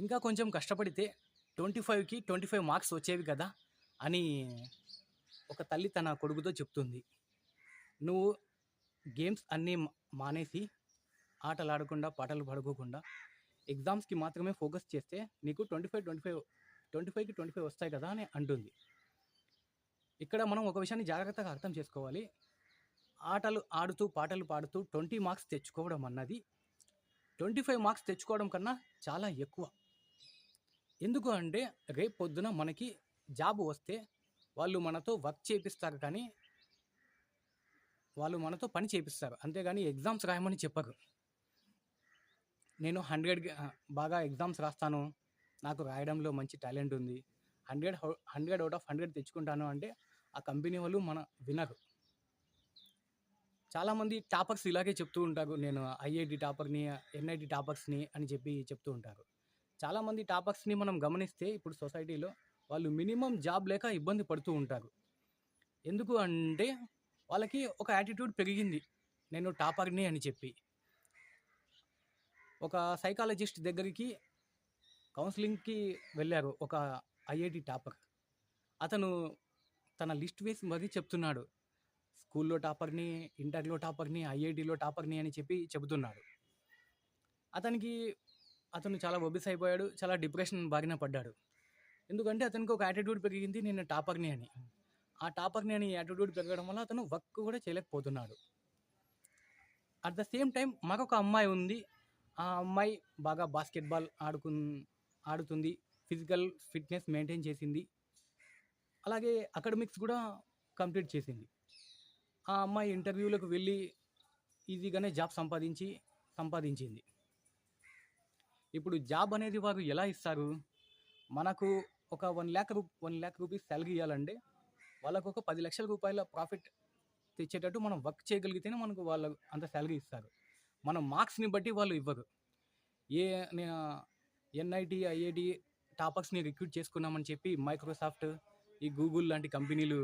ఇంకా కొంచెం కష్టపడితే ట్వంటీ ఫైవ్కి ట్వంటీ ఫైవ్ మార్క్స్ వచ్చేవి కదా అని ఒక తల్లి తన కొడుకుతో చెప్తుంది. నువ్వు గేమ్స్ అన్నీ మానేసి ఆటలు ఆడకుండా పాటలు పాడుకోకుండా ఎగ్జామ్స్కి మాత్రమే ఫోకస్ చేస్తే నీకు twenty five twenty five twenty ఫైవ్కి ట్వంటీ ఫైవ్ వస్తాయి కదా అని అంటుంది. ఇక్కడ మనం ఒక విషయాన్ని జాగ్రత్తగా అర్థం చేసుకోవాలి. ఆటలు ఆడుతూ పాటలు పాడుతూ ట్వంటీ మార్క్స్ తెచ్చుకోవడం అన్నది ట్వంటీ ఫైవ్ మార్క్స్ తెచ్చుకోవడం కన్నా చాలా ఎక్కువ. ఎందుకు అంటే రేపు పొద్దున మనకి జాబ్ వస్తే వాళ్ళు మనతో వర్క్ చేపిస్తారు కానీ వాళ్ళు మనతో పని చేపిస్తారు. అంతేగాని ఎగ్జామ్స్ రాయమని చెప్పరు. నేను హండ్రెడ్ బాగా ఎగ్జామ్స్ రాస్తాను. నాకు రాయడంలో మంచి టాలెంట్ ఉంది. Hundred hundred out of hundred తెచ్చుకుంటాను అంటే ఆ కంపెనీ వాళ్ళు మన వినరు చాలామంది టాపర్స్ ఇలాగే చెప్తూ ఉంటారు. నేను ఐఐటి టాపర్ని ఎన్ఐటి టాపర్స్ని అని చెప్పి చెప్తూ ఉంటారు. చాలామంది టాపర్స్ని మనం గమనిస్తే ఇప్పుడు సొసైటీలో వాళ్ళు మినిమం జాబ్ లేక ఇబ్బంది పడుతూ ఉంటారు. ఎందుకు అంటే వాళ్ళకి ఒక యాటిట్యూడ్ పెరిగింది. నేను టాపర్ని అని చెప్పి. ఒక సైకాలజిస్ట్ దగ్గరికి కౌన్సిలింగ్కి వెళ్ళారు ఒక ఐఐటి టాపర్ అతను తన లిస్ట్ వేసి మరీ చెప్తున్నాడు. స్కూల్లో టాపర్ని ఇంటర్లో టాపర్ని ఐఐటిలో టాపర్ని అని చెప్పి చెబుతున్నాడు. అతనికి అతను చాలా ఒబిస్ అయిపోయాడు చాలా డిప్రెషన్ బారిన పడ్డాడు. ఎందుకంటే అతనికి ఒక యాటిట్యూడ్ పెరిగింది నేను టాపర్ని అని. ఆ టాపర్ని అని యాటిట్యూడ్ పెరగడం వల్ల అతను వర్క్ కూడా చేయలేకపోతున్నాడు. అట్ ద సేమ్ టైం మరొక అమ్మాయి ఉంది. ఆ అమ్మాయి బాగా బాస్కెట్బాల్ ఆడుకు ఆడుతుంది ఫిజికల్ ఫిట్నెస్ మెయింటైన్ చేసింది. అలాగే అకాడమిక్స్ కూడా కంప్లీట్ చేసింది. ఆ అమ్మాయి ఇంటర్వ్యూలకు వెళ్ళి ఈజీగానే జాబ్ సంపాదించి సంపాదించింది. ఇప్పుడు జాబ్ అనేది వారు ఎలా ఇస్తారు? మనకు ఒక వన్ ల్యాక్ రూ వన్ ల్యాక్ రూపీస్ సాలరీ ఇవ్వాలంటే వాళ్ళకు ఒక పది లక్షల రూపాయల ప్రాఫిట్ తెచ్చేటట్టు మనం వర్క్ చేయగలిగితేనే మనకు వాళ్ళు అంత సాలరీ ఇస్తారు. మన మార్క్స్ని బట్టి వాళ్ళు ఇవ్వరు. ఏ ఎన్ఐటి ఐఐటి టాపర్స్ని రిక్రూట్ చేసుకున్నామని చెప్పి మైక్రోసాఫ్ట్ ఈ గూగుల్ లాంటి కంపెనీలు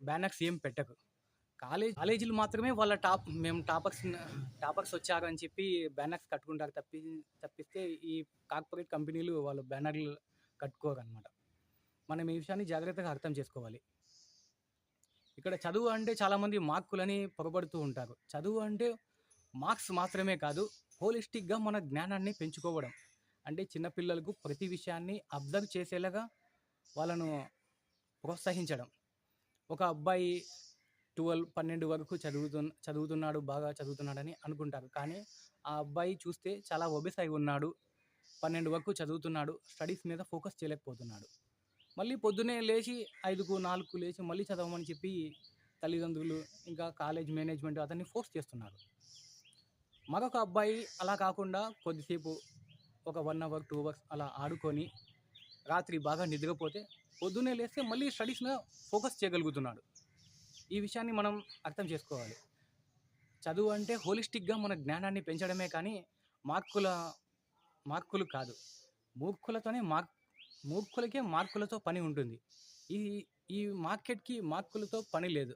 బ్యానర్స్ ఏం పెట్టకు. కాలేజ్ కాలేజీలు మాత్రమే వాళ్ళ టాప్ మేము టాపర్స్ టాపర్స్ వచ్చారు అని చెప్పి బ్యానర్స్ కట్టుకుంటారు తప్పి తప్పిస్తే ఈ కార్పొరేట్ కంపెనీలు వాళ్ళు బ్యానర్లు కట్టుకోరు అనమాట మనం ఈ విషయాన్ని జాగ్రత్తగా అర్థం చేసుకోవాలి. ఇక్కడ చదువు అంటే చాలామంది మార్కులని పొరబడుతూ ఉంటారు. చదువు అంటే మార్క్స్ మాత్రమే కాదు హోలిస్టిక్గా మన జ్ఞానాన్ని పెంచుకోవడం. అంటే చిన్నపిల్లలకు ప్రతి విషయాన్ని అబ్జర్వ్ చేసేలాగా వాళ్ళను ప్రోత్సహించడం. ఒక అబ్బాయి ట్వెల్వ్ పన్నెండు వరకు చదువుతు చదువుతున్నాడు బాగా చదువుతున్నాడని అనుకుంటారు. కానీ ఆ అబ్బాయి చూస్తే చాలా ఒబెస్ అయి ఉన్నాడు. పన్నెండు వరకు చదువుతున్నాడు. స్టడీస్ మీద ఫోకస్ చేయలేకపోతున్నాడు. మళ్ళీ పొద్దునే లేచి ఐదుకు నాలుగు లేచి మళ్ళీ చదవమని చెప్పి తల్లిదండ్రులు ఇంకా కాలేజ్ మేనేజ్మెంట్ అతన్ని ఫోర్స్ చేస్తున్నారు. మరొక అబ్బాయి అలా కాకుండా కొద్దిసేపు ఒక వన్ అవర్ టూ అవర్స్ అలా ఆడుకొని రాత్రి బాగా నిద్రపోతే పొద్దున్నే లేస్తే మళ్ళీ స్టడీస్ మీద ఫోకస్ చేయగలుగుతున్నాడు. ఈ విషయాన్ని మనం అర్థం చేసుకోవాలి. చదువు అంటే హోలిస్టిక్గా మన జ్ఞానాన్ని పెంచడమే కానీ మార్కుల మార్కులు కాదు. మూర్ఖులతోనే మార్క్ మూర్ఖులకే మార్కులతో పని ఉంటుంది. ఈ ఈ మార్కెట్కి మార్కులతో పని లేదు.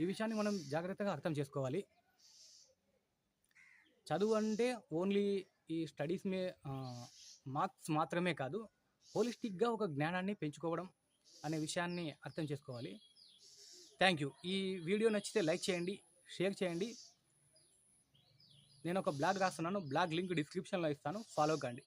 ఈ విషయాన్ని మనం జాగ్రత్తగా అర్థం చేసుకోవాలి. చదువు అంటే ఓన్లీ ఈ స్టడీస్ మే మార్క్స్ మాత్రమే కాదు హోలిస్టిక్గా ఒక జ్ఞానాన్ని పెంచుకోవడం అనే విషయాన్ని అర్థం చేసుకోవాలి. Thank you. ఈ వీడియో నచ్చితే లైక్ చేయండి షేర్ చేయండి. నేను ఒక బ్లాగ్ రాస్తున్నాను బ్లాగ్ లింక్ డిస్క్రిప్షన్లో ఇస్తాను ఫాలో కండి.